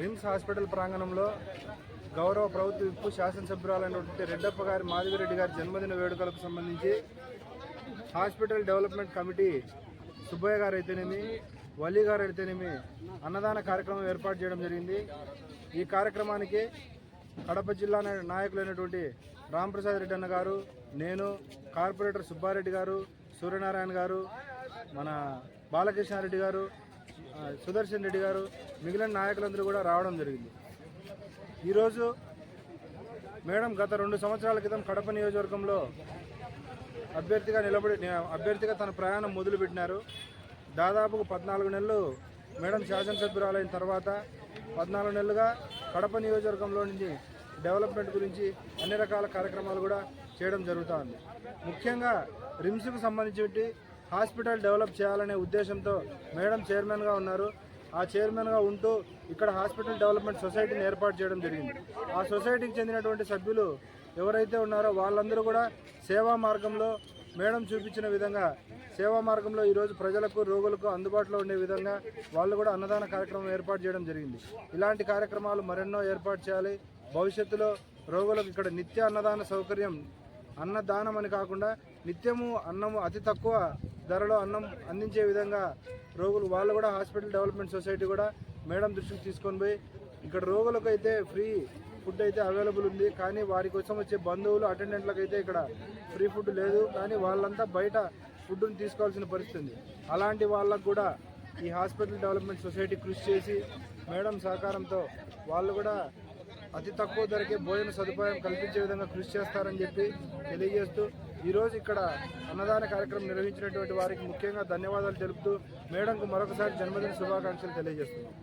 RIMS hospital ప్రాంగణంలో గౌరవ ప్రభుత్వ విప్పు శాసనసభ్యురాలైనటువంటి రెడ్డప్ప గారి మాధవిరెడ్డి గారి జన్మదిన వేడుకలకు సంబంధించి హాస్పిటల్ డెవలప్మెంట్ కమిటీ సుబ్బయ్య గారు అయితేనేమి వల్లి గారు అయితేనేమి అన్నదాన కార్యక్రమం ఏర్పాటు చేయడం జరిగింది. ఈ కార్యక్రమానికి కడప జిల్లా నాయకులైనటువంటి రాంప్రసాద్ రెడ్డి అన్న గారు నేను కార్పొరేటర్ సుబ్బారెడ్డి గారు సూర్యనారాయణ గారు మన బాలకృష్ణారెడ్డి గారు సుదర్శన్ రెడ్డి గారు మిగిలిన నాయకులందరూ కూడా రావడం జరిగింది. ఈరోజు మేడం గత రెండు సంవత్సరాల క్రితం కడప నియోజకవర్గంలో అభ్యర్థిగా నిలబడి అభ్యర్థిగా తన ప్రయాణం మొదలుపెట్టినారు. దాదాపు పద్నాలుగు నెలలు మేడం శాసనసభ్యురాలైన తర్వాత పద్నాలుగు నెలలుగా కడప నియోజకవర్గంలో నుంచి డెవలప్మెంట్ గురించి అన్ని రకాల కార్యక్రమాలు కూడా చేయడం జరుగుతూ ఉంది. ముఖ్యంగా రిమ్స్కు సంబంధించి హాస్పిటల్ డెవలప్ చేయాలనే ఉద్దేశంతో మేడం చైర్మన్గా ఉన్నారు. ఆ చైర్మన్గా ఉంటూ ఇక్కడ హాస్పిటల్ డెవలప్మెంట్ సొసైటీని ఏర్పాటు చేయడం జరిగింది. ఆ సొసైటీకి చెందినటువంటి సభ్యులు ఎవరైతే ఉన్నారో వాళ్ళందరూ కూడా సేవా మార్గంలో మేడం చూపించిన విధంగా సేవా మార్గంలో ఈరోజు ప్రజలకు రోగులకు అందుబాటులో ఉండే విధంగా వాళ్ళు కూడా అన్నదాన కార్యక్రమం ఏర్పాటు చేయడం జరిగింది. ఇలాంటి కార్యక్రమాలు మరెన్నో ఏర్పాటు చేయాలి. భవిష్యత్తులో రోగులకు ఇక్కడ నిత్య అన్నదాన సౌకర్యం అన్నదానం అని కాకుండా నిత్యము అన్నము అతి తక్కువ ధరలో అన్నం అందించే విధంగా రోగులు వాళ్ళు కూడా హాస్పిటల్ డెవలప్మెంట్ సొసైటీ కూడా మేడం దృష్టికి తీసుకొని పోయి ఇక్కడ రోగులకు అయితే ఫ్రీ ఫుడ్ అయితే అవైలబుల్ ఉంది. కానీ వారి కోసం వచ్చే బంధువులు అటెండెంట్లకు అయితే ఇక్కడ ఫ్రీ ఫుడ్ లేదు. కానీ వాళ్ళంతా బయట ఫుడ్ను తీసుకోవాల్సిన పరిస్థితి ఉంది. అలాంటి వాళ్ళకు కూడా ఈ హాస్పిటల్ డెవలప్మెంట్ సొసైటీ కృషి చేసి మేడం సహకారంతో వాళ్ళు కూడా అతి తక్కువ ధరకే భోజన సదుపాయం కల్పించే విధంగా కృషి చేస్తారని చెప్పి తెలియజేస్తూ ఈరోజు ఇక్కడ అన్నదాన కార్యక్రమం నిర్వహించినటువంటి వారికి ముఖ్యంగా ధన్యవాదాలు తెలుపుతూ మేడంకు మరొకసారి జన్మదిన శుభాకాంక్షలు తెలియజేస్తున్నాం.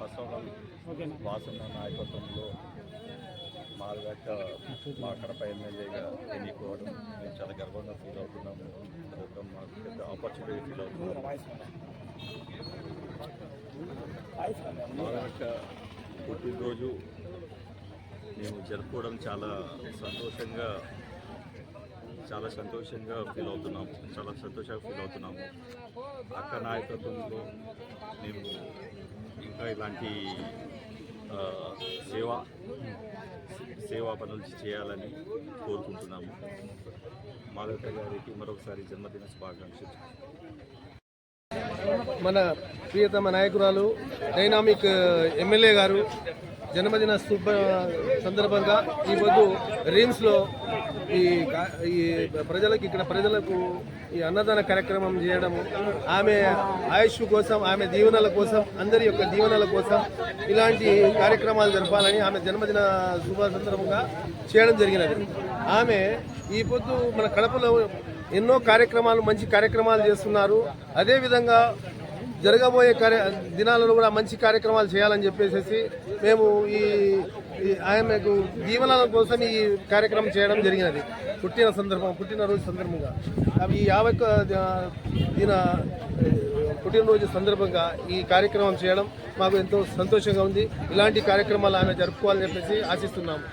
ఫస్ట్ ఆఫ్ ఆల్ వాసన్న నాయకత్వంలో మా కడప ఎమ్మెల్యేగా ఎన్నుకోవడం. మేము చాలా గర్వంగా ఫీల్ అవుతున్నాము. మాకు పెద్ద ఆపర్చునిటీ ఫీల్ అవుతున్నాము పుట్టినరోజు. మేము జరుపుకోవడం చాలా సంతోషంగా చాలా సంతోషంగా ఫీల్ అవుతున్నాము చాలా సంతోషంగా ఫీల్ అవుతున్నాము. అక్క నాయకత్వంలో మేము ఇంకా ఇలాంటి సేవా సేవా పనులు చేయాలని కోరుకుంటున్నాము. మాధవత గారికి మరొకసారి జన్మదిన శుభాకాంక్షలు. మన ప్రియతమ నాయకురాలు డైనామిక్ ఎమ్మెల్యే గారు జన్మదిన శుభ సందర్భంగా ఈ పొద్దు రిమ్స్లో ఈ ఈ ప్రజలకు ఇక్కడ ప్రజలకు ఈ అన్నదాన కార్యక్రమం చేయడము ఆమె ఆయుష్ కోసం ఆమె దీవెనల కోసం అందరి యొక్క దీవెనల కోసం ఇలాంటి కార్యక్రమాలు జరపాలని ఆమె జన్మదిన శుభ సందర్భంగా చేయడం జరిగినది. ఆమె ఈ పొద్దు మన కడపలో ఎన్నో కార్యక్రమాలు మంచి కార్యక్రమాలు చేస్తున్నారు. అదేవిధంగా జరగబోయే కార్య దినాలలో కూడా మంచి కార్యక్రమాలు చేయాలని చెప్పేసి మేము ఈ ఆమెకు దీవెనల కోసం ఈ కార్యక్రమం చేయడం జరిగినది. పుట్టిన సందర్భం పుట్టినరోజు సందర్భంగా. అవి ఈ యాభై దిన పుట్టినరోజు సందర్భంగా ఈ కార్యక్రమం చేయడం మాకు ఎంతో సంతోషంగా ఉంది. ఇలాంటి కార్యక్రమాలు ఆమె జరుపుకోవాలని చెప్పేసి ఆశిస్తున్నాము.